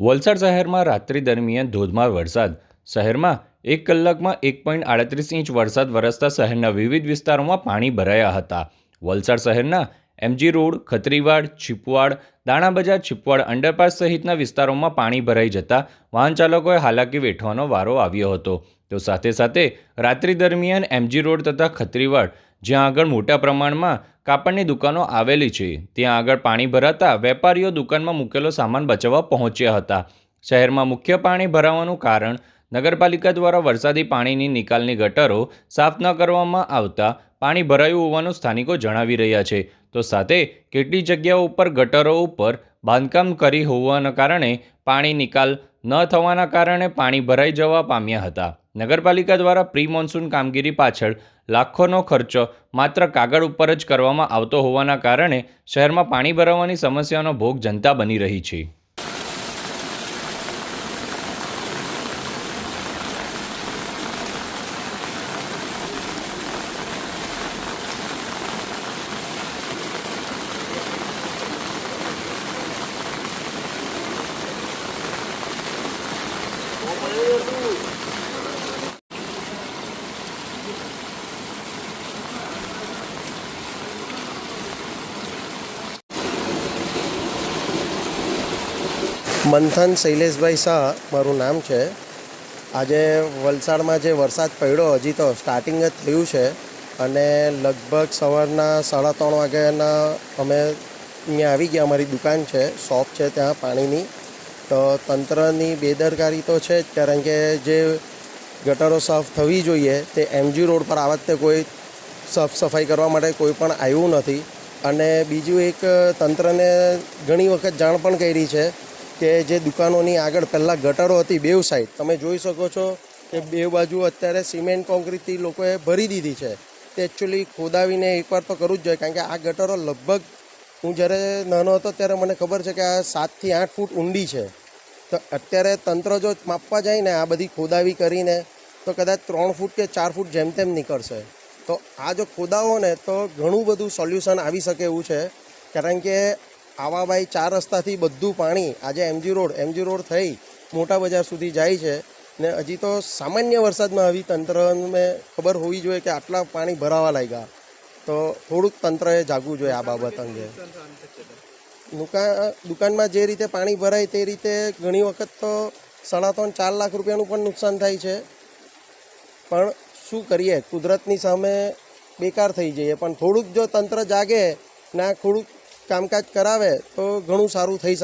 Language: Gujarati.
વલસાડ શહેરમાં રાત્રિ દરમિયાન ધોધમાર વરસાદ. શહેરમાં એક કલાકમાં એક પોઈન્ટ આડત્રીસ ઇંચ વરસાદ વરસતા શહેરના વિવિધ વિસ્તારોમાં પાણી ભરાયા હતા. વલસાડ શહેરના MG road, Khatriwad, Chhipwad, Danabazar, Chhipwad underpass સહિતના વિસ્તારોમાં પાણી ભરાઈ જતા વાહન ચાલકોએ હાલાકી વેઠવાનો વારો આવ્યો હતો. તો સાથે સાથે રાત્રિ દરમિયાન એમજી રોડ તથા ખત્રીવાડ, જ્યાં આગળ મોટા પ્રમાણમાં કાપડની દુકાનો આવેલી છે. ત્યાં આગળ પાણી ભરાતા વેપારીઓ દુકાનમાં મૂકેલો સામાન બચાવવા પહોંચ્યા હતા. શહેરમાં મુખ્ય પાણી ભરાવાનું કારણ, નગરપાલિકા દ્વારા વરસાદી પાણીની નિકાલની ગટરો સાફ ન કરવામાં આવતા પાણી ભરાયું હોવાનું સ્થાનિકો જણાવી રહ્યા છે. તો સાથે કેટલી જગ્યાઓ ઉપર ગટરો ઉપર બાંધકામ કરી હોવાના કારણે પાણી નિકાલ ન થવાના કારણે પાણી ભરાઈ જવા પામ્યા હતા. નગરપાલિકા દ્વારા પ્રી મોન્સૂન કામગીરી પાછળ લાખોનો ખર્ચો માત્ર કાગળ ઉપર જ કરવામાં આવતો હોવાના કારણે શહેરમાં પાણી ભરાવાની સમસ્યાનો ભોગ જનતા બની રહી છે. મંથન શૈલેષભાઈ શાહ મારું નામ છે. આજે વલસાડમાં જે વરસાદ પડ્યો, હજી તો સ્ટાર્ટિંગ જ થયું છે અને લગભગ સવારના સાડા ત્રણ વાગ્યાના અમે અહીંયા આવી ગયા, અમારી દુકાન છે, શોપ છે ત્યાં પાણીની. તો તંત્રની બેદરકારી તો છે જ, કારણ કે જે ગટરો સાફ થવી જોઈએ તે એમજી રોડ પર આ વખતે કોઈ સાફ સફાઈ કરવા માટે કોઈ પણ આવ્યું નથી. અને બીજું એક તંત્રને ઘણી વખત જાણ પણ કરી છે કે જે દુકાનોની આગળ પહેલાં ગટરો હતી બેવ સાઈડ તમે જોઈ શકો છો કે બે બાજુ અત્યારે સિમેન્ટ કોન્ક્રીટથી લોકોએ ભરી દીધી છે. તે એકચ્યુઅલી ખોદાવીને એકવાર તો કરવું જ જોઈએ, કારણ કે આ ગટરો લગભગ, હું જ્યારે નાનો હતો ત્યારે મને ખબર છે કે આ સાતથી આઠ ફૂટ ઊંડી છે. તો અત્યારે તંત્ર જો માપવા જાય ને આ બધી ખોદાવી કરીને, તો કદાચ ત્રણ ફૂટ કે ચાર ફૂટ જેમ તેમ નીકળશે. તો આ જો ખોદાવો ને, તો ઘણું બધું સોલ્યુશન આવી શકે એવું છે. કારણ કે આવા ભાઈ ચાર રસ્તાથી બધું પાણી આજે એમજી રોડ એમજી રોડ થઈ મોટા બજાર સુધી જાય છે ને હજી તો સામાન્ય વરસાદમાં આવી તંત્રને ખબર હોવી જોઈએ કે આટલા પાણી ભરાવા લાગ્યા. તો થોડુંક તંત્રએ જાગવું જોઈએ આ બાબત અંગે. દુકાન, દુકાનમાં જે રીતે પાણી ભરાય તે રીતે ઘણી વખત તો સાડા ત્રણ, ચાર લાખ રૂપિયાનું પણ નુકસાન થાય છે. પણ શું કરીએ? કુદરતની સામે બેકાર થઈ જઈએ. પણ થોડુંક જો તંત્ર જાગે ને થોડુંક કામકાજ કરાવે તો ઘણું સારું થઈ શકે.